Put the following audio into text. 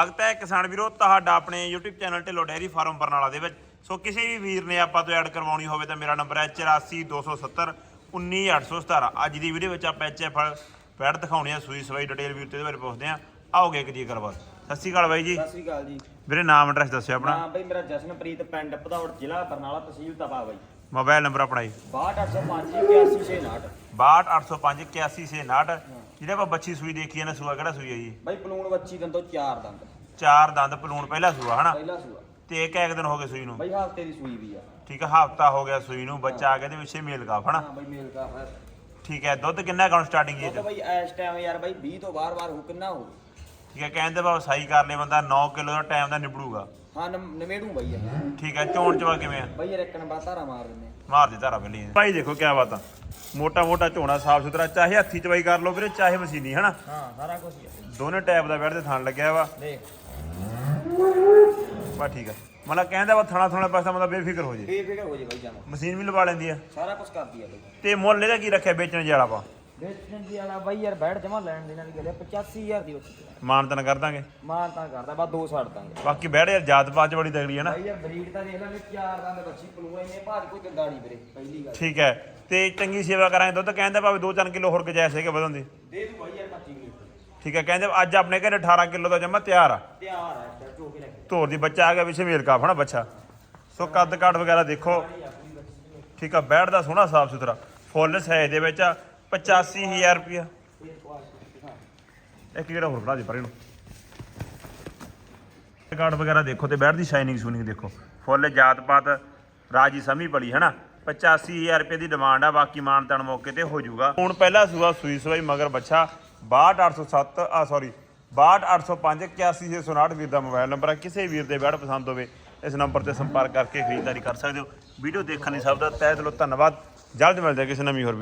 ਸਵਾਗਤ ਹੈ ਕਿਸਾਨ ਵੀਰੋ ਤੁਹਾਡਾ ਆਪਣੇ YouTube channel Dhillon dairy farm Barnala ਦੇ ਵਿੱਚ। ਸੋ ਕਿਸੇ ਵੀ ਵੀਰ ਨੇ ਆਪਾਂ ਤੋਂ ਐਡ ਕਰਵਾਉਣੀ ਹੋਵੇ ਤਾਂ ਮੇਰਾ ਨੰਬਰ ਹੈ 8427 19817 ਅੱਜ ਦੀ ਵੀਡੀਓ ਵਿੱਚ ਆਪਾਂ ਐਚਐਫ ਪੈਡ ਦਿਖਾਉਣੀ ਆ ਸੂਈ ਸਵਾਈ ਡਿਟੇਲ ਵੀਰ ਤੇ ਇਹਦੇ ਬਾਰੇ ਪੁੱਛਦੇ ਆ। ਆਓਗੇ ਇੱਕ ਜੀ ਕਰਵਾ ਸਤਿ ਸ਼੍ਰੀ ਅਕਾਲ ਬਾਈ ਜੀ। ਸਤਿ ਸ੍ਰੀ ਅਕਾਲ ਜੀ। ਵੀਰੇ ਨਾਮ ਐਡਰੈਸ ਦੱਸਿਓ ਆਪਣਾ। ਨਾਮ ਬਈ ਮੇਰਾ ਜਸ਼ਨਪ੍ਰੀਤ ਪਿੰਡ ਭਦੌੜ ਜ਼ਿਲ੍ਹਾ ਬਰਨਾਲਾ ਤਹਿਸੀਲ ਤਪਾ ਬਾਈ। ਮੋਬਾਈਲ ਨੰਬਰ ਆਪਣਾ ਜੀ। 62805 81659 62805 81659 ਜਿਹਦੇ ਆਪਾਂ ਬੱਚੀ ਸੂਈ ਦੇਖੀ ਹੈ ਨਾ ਸੂਆ ਕਿਹੜਾ ਸੂਈ ਹੈ ਜੀ? ਬਾਈ ਪਲੂਣ ਵੱਛੀ ਦੰਦੋਂ ਚਾਰ ਦੰਦ। ਚਾਰ ਦੰਦ ਪਲੂਣ ਪਹਿਲਾ ਸੂਆ ਹਨਾ? ਪਹਿਲਾ ਸੂਆ। ਤੇ ਇੱਕ ਇੱਕ ਦਿਨ ਹੋ ਗਏ ਸੂਈ ਨੂੰ। ਬਾਈ ਹਫ਼ਤੇ ਦੀ ਸੂਈ ਵੀ ਆ। ਠੀਕ ਹੈ ਹਫਤਾ ਹੋ ਗਿਆ ਸੂਈ ਨੂੰ ਬੱਚਾ ਆ ਗਿਆ ਤੇ ਪਿੱਛੇ ਮੇਲ ਕਾਫ ਹਨਾ? ਹਾਂ ਬਾਈ ਮੇਲ ਰਿਹਾ ਠੀਕ ਹੈ ਦੁੱਧ ਕਿੰਨਾ ਕਾਉਂ ਸਟਾਰਟਿੰਗ ਤਾਂ ਬਾਈ ਇਸ ਟਾਈਮ ਯਾਰ ਬਾਈ 20 ਤੋਂ ਬਾਰ-ਬਾਰ ਹੋ ਕਿੰਨਾ ਹੋ? ਠੀਕ ਹੈ ਕਹਿੰਦੇ ਬਾਬਾ ਸਹੀ ਕਰ ਲੇ ਬੰਦਾ 9 ਕਿਲੋ ਦਾ ਟਾਈਮ ਦਾ ਨਿਬੜੂਗਾ। ਹਾਂ ਨਮ- ਨਵੇੜੂ ਬਾਈ ਯਾਰ। ਠੀਕ ਹੈ ਚੋਣ ਚਵਾ ਕਿਵੇਂ ਆ? ਬਾਈ ਯਾਰ ਇੱਕ ਨੰਬਰ ਧਾਰਾ ਮਾਰ ਦਿੰਦੇ ਆ। ਮਾਰ ਦੇ ਧਾਰਾ ਪਹਿਲੀ ਭਾਈ ਦੇਖੋ ਕਿਆ ਬਾਤ। ਆ ਮੋਟਾ ਮੋਟਾ ਝੋਣਾ ਸਾਫ਼ ਸੁਥਰਾ ਚਾਹੇ ਹੱਥੀ ਚਵਾਈ ਕਰ ਲਓ ਵੀਰੇ ਚਾਹੇ ਮਸ਼ੀਨੀ ਹਨਾ? ਹਾਂ ਸਾਰਾ ਕੁਝ ਹੀ ਆ। ਦੋਨੇ ਟੈਪ ਦਾ ਬੈਠ ਤੇ ਥਣ ਲੱਗਿਆ ਵਾ। ਦੇਖ। ਬਾ ਠੀਕ ਹੈ ਮਤਲਬ ਕਹਿੰਦਾ ਵਾ ਥਣਾ ਥਣਾ ਪਾਸਾ ਮਤਲਬ ਬੇਫਿਕਰ ਹੋ ਜੇ। ਬੇਫਿਕਰ ਹੋ ਜੇ ਬਾਈ ਜਾਨਾ। ਮਸ਼ੀਨ ਵੀ ਲਵਾ ਲੈਂਦੀ ਆ। ਸਾਰਾ ਕੁਝ ਕਰਦੀ ਆ ਬਾਈ। ਤੇ ਮੁੱਲ ਇਹਦਾ ਕੀ ਰੱਖਿਆ ਵੇਚਣ ਜਿਹੜਾ ਆਪਾਂ ਵੇਚਣ ਦੀ ਵਾਲਾ ਬਾਈ ਯਾਰ ਬੈਠ ਜਮਾ ਲੈਣ ਦੇਣ ਵਾਲੀ ਗੱਲ ਆ 85000 ਦੀ ਉੱਥੇ। ਮਾਨਤਨ ਕਰ ਦਾਂਗੇ। ਮਾਰ ਤਾਂ ਕਰਦਾ ਬਾ ਦੋ ਛੱਡ ਦਾਂਗੇ। ਬਾਕੀ ਬੈਠ ਯਾਰ ਜਾਤ ਪਾਤ ਚ ਬੜੀ ਤਗੜੀ ਹੈ ਨਾ। ਯਾਰ ਬਰੀਡ ਤਾਂ ਦੇਖ ਲੈ ਵੀ ਚਾਰ ਦੰਦ ਬੱਚੀ ਪਲੂਆ ਇਹਨੇ ਭਾਜ ਕੋਈ ਦਿੰਦਾ ਨਹੀਂ ਵੀਰੇ ਪਹਿਲੀ ਗੱਲ। ਠੀਕ ਹੈ ਤੇ ਚੰਗੀ ਸੇਵਾ ਕਰਾਂਗੇ ਦੁੱਧ ਕਹਿੰਦਾ ਭਾਵੇਂ 2-3 ਕਿਲੋ ਹੋਰ ਗਜਾਇਸ਼ ਹੈਗੇ ਵਧਣ ਦੀ। ਦੇ ਦੂ ਭਾਈ ਯਾਰ 25 ਕਿਲੋ। ਠੀਕ ਹੈ ਕਹਿੰਦੇ ਅੱਜ ਆਪਣੇ ਘਰੇ 18 ਕਿਲੋ ਦਾ ਜਮਾ ਤਿਆਰ ਆ। ਤਿਆਰ ਹੈ ਇੱਥੇ ਚੋ ਕੇ ਲੈ ਕੇ ਧੋਰ ਦੀ ਬੱਚਾ ਆ ਗਿਆ ਪਿੱਛੇ ਮੇਲ ਕਾਫ ਨਾ ਬੱਚਾ। ਸੋ ਕੱਦ ਕਾਠ ਵਗੈਰਾ ਦੇਖੋ। ਠੀਕ ਆ ਬੈਠ ਦਾ ਸੋਹਣਾ ਸਾਫ਼ ਸੁਥਰਾ ਫੁੱਲ ਸਾਈਜ਼ ਦੇ ਵਿੱਚ ਆ 85000 ਰੁਪਇਆ। ਇੱਕ ਕਿਹੜਾ ਹੋਰ ਫੜਾ ਦੇ ਪਰ ਇਹਨੂੰ ਕਾਰਡ ਵਗੈਰਾ ਦੇਖੋ ਤੇ ਬੈਠ ਦੀ ਸ਼ਾਈਨਿੰਗ ਸ਼ੂਨਿੰਗ ਦੇਖੋ। ਫੁੱਲ ਜਾਤ ਪਾਤ ਰਾਜੀ ਸਮੀ ਬੜੀ ਹੈ ਨਾ 85000 ਰੁਪਏ ਦੀ ਡਿਮਾਂਡ ਆ, ਬਾਕੀ ਮਾਨਤਨ ਮੌਕੇ ਤੇ ਹੋ ਜਾਊਗਾ। ਹੁਣ ਪਹਿਲਾ ਸੂਆ ਸੂਈ ਸਵਾਈ ਮਗਰ ਬੱਚਾ 62807 ਆ ਸੌਰੀ 62805 81659 ਵੀਰ ਦਾ ਮੋਬਾਈਲ ਨੰਬਰ ਆ। ਕਿਸੇ ਵੀਰ ਦੇ ਬੈਠ ਪਸੰਦ ਹੋਵੇ, ਇਸ ਨੰਬਰ ਤੇ ਸੰਪਰਕ ਕਰਕੇ ਖਰੀਦਦਾਰੀ ਕਰ ਸਕਦੇ ਹੋ। ਵੀਡੀਓ ਦੇਖਣ ਲਈ ਸਭ ਦਾ ਤਹਿ ਦਿਲੋਂ ਧੰਨਵਾਦ। ਜਲਦ ਮਿਲਦੇ ਹਾਂ ਕਿਸੇ ਨਵੀਂ ਹੋਰ